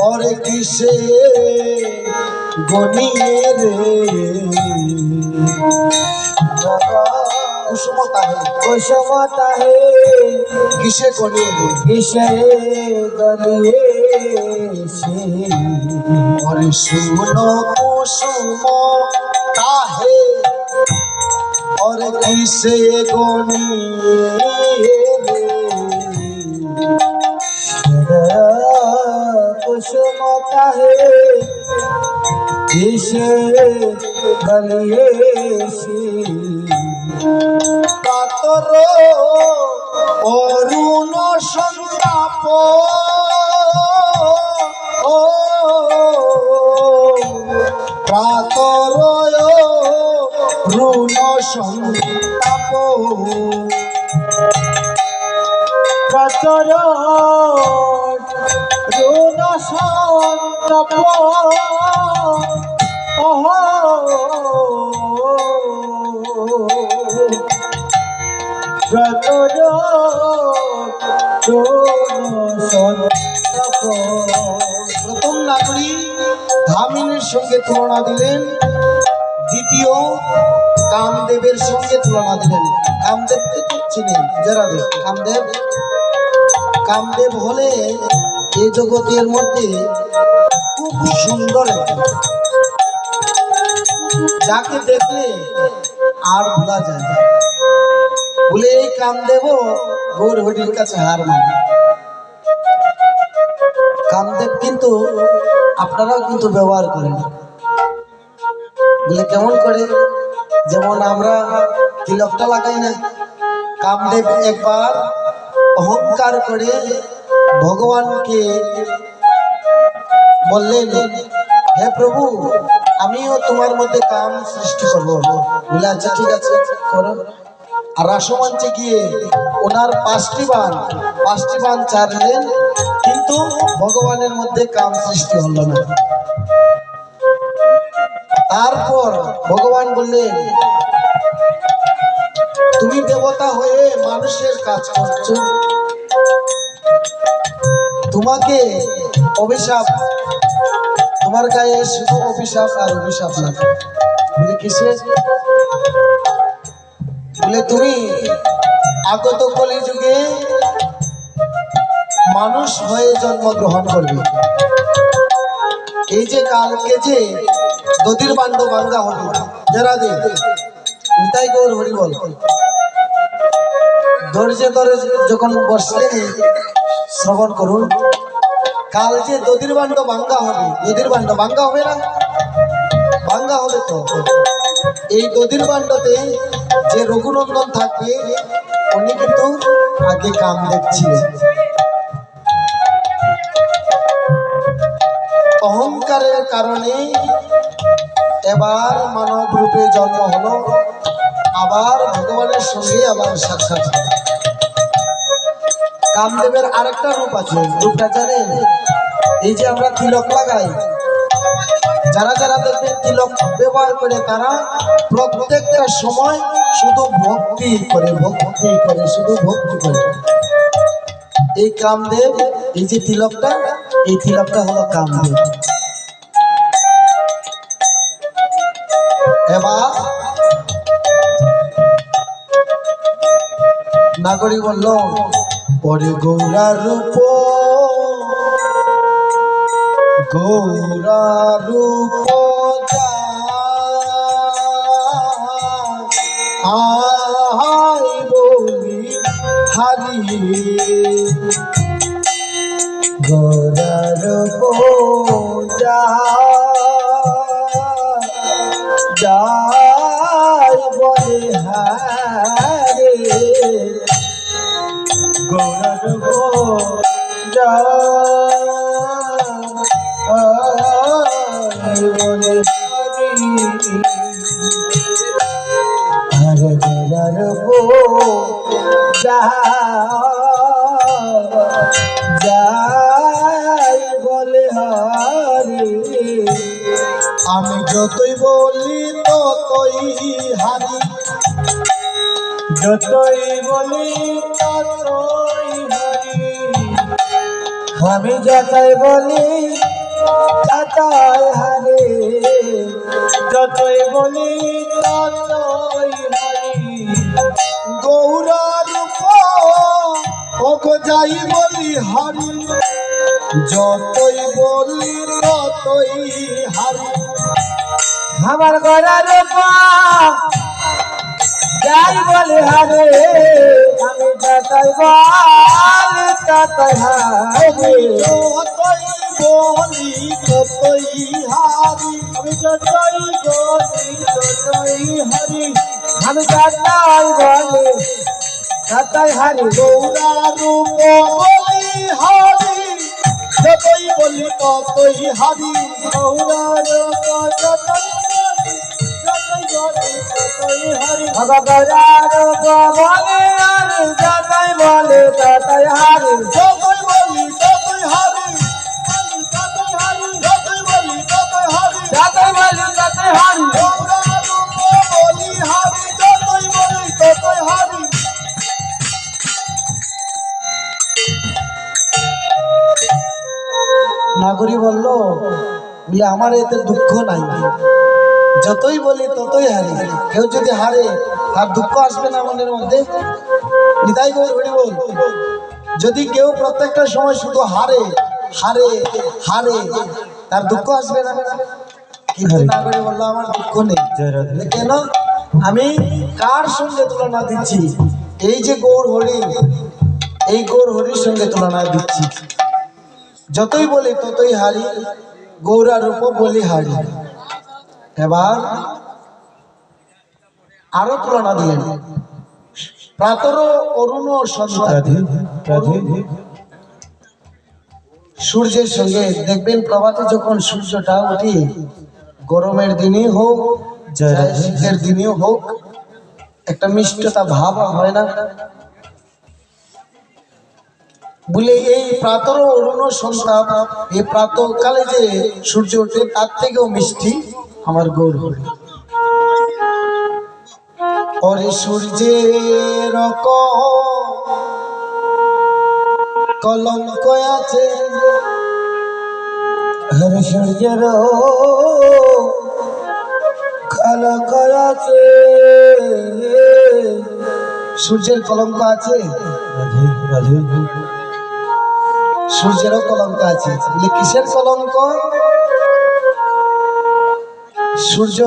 ওরে কিসে গনিয়ে রে কুসুমতা হে कुसुमता है কিসে গনিয়ে রে किसे गलिए से ওরে শুনো কুসুম তাহে ওরে কিসে গনিয়ে কিসে দাঁড়িয়েছি কাতর অরুণ সংতাপ কাতর রুণ সংতাপ কাতর রুণ সংতাপ প্রথম নাগরী ধামিনীর সঙ্গে তুলনা দিলেন। দ্বিতীয় কামদেবের সঙ্গে তুলনা দিলেন। কামদেবকে তো চিনেন যারা কামদেব? কামদেব হলে এই জগতের মধ্যে খুব সুন্দর যাকে দেখলে আর ভোলা যায় না। বলে এই কামদেব গৌর হরির কাছে হার মানে। কামদেব কিন্তু আপনারাও কিন্তু ব্যবহার করেন। বলে কেমন করে? যেমন আমরা তিলকটা লাগাই না কামদেব একবার অহংকার করে ভগবানকে বললেন, হে প্রভু, আমিও তোমার মধ্যে কাম সৃষ্টি করব। বলে আচ্ছা ঠিক আছে, করো। রাসমঞ্চে গিয়ে ওনার পাঁচটি বান পাঁচটি বান চারলেন কিন্তু ভগবানের মধ্যে কাম সৃষ্টি হলো না। তারপর ভগবান বললেন, তুমি দেবতা হয়ে মানুষের কাজ করছ। তোমাকে অভিশাপ, তোমার গায়ে শুধু অভিশাপ আর অভিশাপ লাগে। বলে কিসে বলে তুমি আগত কলি যুগে মানুষ হয়ে জন্মগ্রহণ করবে। এই যে কালকে যে দধির বান্ড ভাঙ্গা হবে যারা দে গৌর হরি বল। ধৈর্য ধরে যখন বসলে শ্রবণ করুন, কাল যে দধির বান্ড ভাঙ্গা হবে, দধির বান্ড ভাঙ্গা হবে না? ভাঙ্গা হবে তো এই নদীর বান্ডতে যে রঘুনন্দন থাকবে উনি কিন্তু আগে কাম দেখছিলেন। অহংকারের কারণে এবার মানব রূপে জন্ম হলো, আবার ভগবানের সঙ্গে আবার সাক্ষাৎ হলো। কামদেবের আরেকটা রূপ আছে, রূপটা জানেন? এই যে আমরা তিলক লাগাই যারা যারা দেখবেন তিলক ব্যবহার করে তারা প্রত্যেকটা সময় শুধু ভক্তি করে ভক্তি করে, শুধু ভক্তি করে। এই কামদেব, এই যে তিলকটা, এই তিলকটা হলো কামদেব। এবার নাগরী বলল, পরে গৌরা রূপ গৌরা রূপ আই বলি হারি গোরার পূজা যাই বলে হারে গোরার পূজা হরে গোরার পূজা যাই বলে হারে। আমি যতই বলি ততই হারি। যতই বলি ততই হারি। আমি যতই বলি খাতায় হারে। যতই বলি, ততই হারি গৌর রূপ ওকে যাই বলি হারি। যতই বলি, ততই হারি। আমার গড়ার যাই বলে হারে, আমি যতই বলি আমি যতই বলি ততই হারি আমি যতই বলি ততই হারি গৌরা রূপ বলি হারি যতই বলি ততই হারি গৌরার যতই বলি ততই বলি আর যতই বলে হারি নাগরী বলল বলে আমার এতে দুঃখ নাই। যতই বলি ততই হারি। কেউ যদি হারে, তার দুঃখ আসবে না মনের মধ্যে। নিতাই বল যদি কেউ প্রত্যেকটা সময় শুধু হারে হারে হারে, তার দুঃখ আসবে না। কিন্তু নাগরী বলল আমার দুঃখ নেই। কেন? আমি কার সঙ্গে তুলনা দিচ্ছি? এই যে গৌর হরি এই গৌর হরির সঙ্গে তুলনা দিচ্ছি। যতই বলি ততই হারি গৌরা রূপ বলি হারি। এবার আরও তুলনা দিলেন। প্রাতর অরুণ সূর্যের সঙ্গে দেখবেন প্রভাতে যখন সূর্যটা উঠি গরমের দিনই হোক শীতের দিনেও হোক, একটা মিষ্টতা ভাব হয় না। বলে এই প্রাতর অরুণ সন্ধ্যা এই প্রাতকালে যে সূর্য ওঠে, তার থেকেও মিষ্টি আমার গৌর ওরে সূর্যের কলঙ্ক আছে। হরে সূর্যের কলঙ্ক আছে? সূর্যের কলঙ্ক আছে সূর্যেরও কলঙ্ক আছে। কিসের কলঙ্ক? সূর্য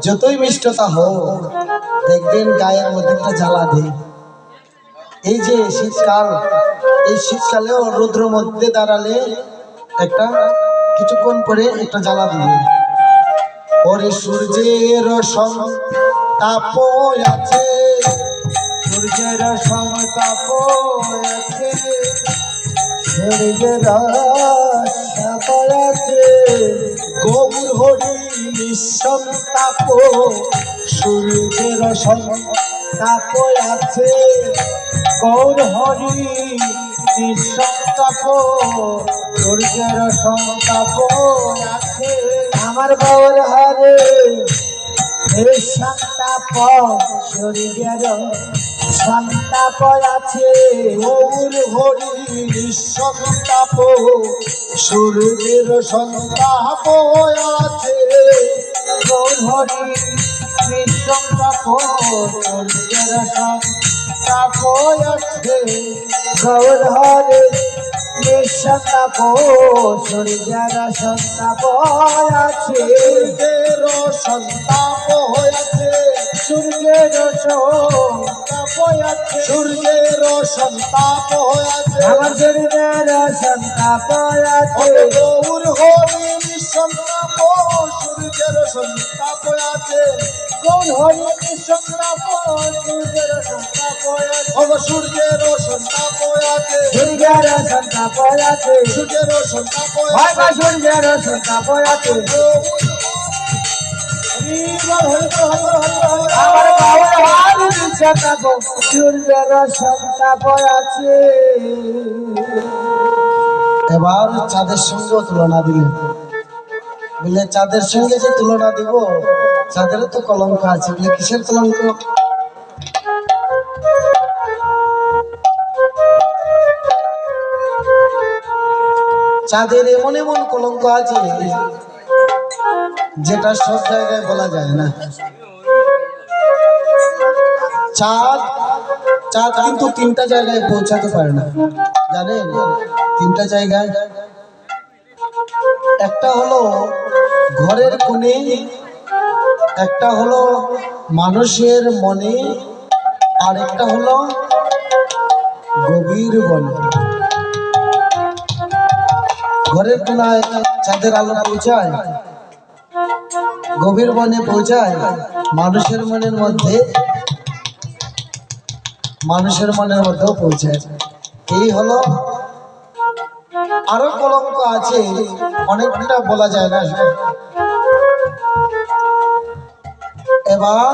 যতই মিষ্টতা হোক দেখবেন গায়ের মধ্যে একটা জ্বালা দেয় এই যে শীতকাল এই শীতকালেও রৌদ্র মধ্যে দাঁড়ালে একটা কিছুক্ষণ পরে একটা জ্বালা দিবে ওরে সূর্যের তাপ আছে। সূর্যের সমতাপ আছে। সূর্যের সাপ আছে। গৌর হরি নিঃসন্তাপ সূর্যের সন্তাপ আছে। গৌর হরি নিঃসন্তাপ সূর্যের সন্তাপ আছে। আমার গৌর হরে সন্তাপ সূর্যের সন্তাপ আছে। গৌর হরি নিঃসন্তাপ সূর্যের সন্তাপ আছে। গৌর হরি নিঃসন্তাপ সূর্যের সন্তাপ আছে। গৌর হরি নিঃসন্তাপ সূর্যের সন্তাপ আছে সূর্যের সন্তাপ হয়েছে সূর্যের সন্তাপ আছে সূর্যের সন্তাপ হয়েছে আমার শরীরের সন্তাপ গৌর হরি নিঃসন্তাপ সূর্যের সন্তাপ গৌর হরি নিঃসন্তাপ সূর্যের সন্তাপ অব সূর্যের সন্তাপ সূর্যের সন্তাপ সূর্যের সন্তাপ বা আছে। সূর্যের সন্তাপ আছে। এবার চাঁদের সঙ্গেও তুলনা দিলেন বলে চাঁদের সঙ্গে যে তুলনা দিব চাঁদেরও তো কলঙ্ক আছে, বলে কিসের কলঙ্ক? চাঁদের এমন এমন কলঙ্ক আছে যেটা সব জায়গায় বলা যায় না। চাঁদ চাঁদ কিন্তু তিনটা জায়গায় পৌঁছাতে পারে না। জানেন? তিনটা জায়গায়। একটা হলো ঘরের কোণে, একটা হলো মানুষের মনে, আর একটা হলো গভীর বনে ঘরের কোনায় চাঁদের আলো পৌঁছায়? গভীর মনে পৌঁছায়, মানুষের মনের মধ্যে, মানুষের মনের মধ্যেও পৌঁছায়। এই হলো আরও কলঙ্ক আছে, অনেকটা বলা যায় না। এবার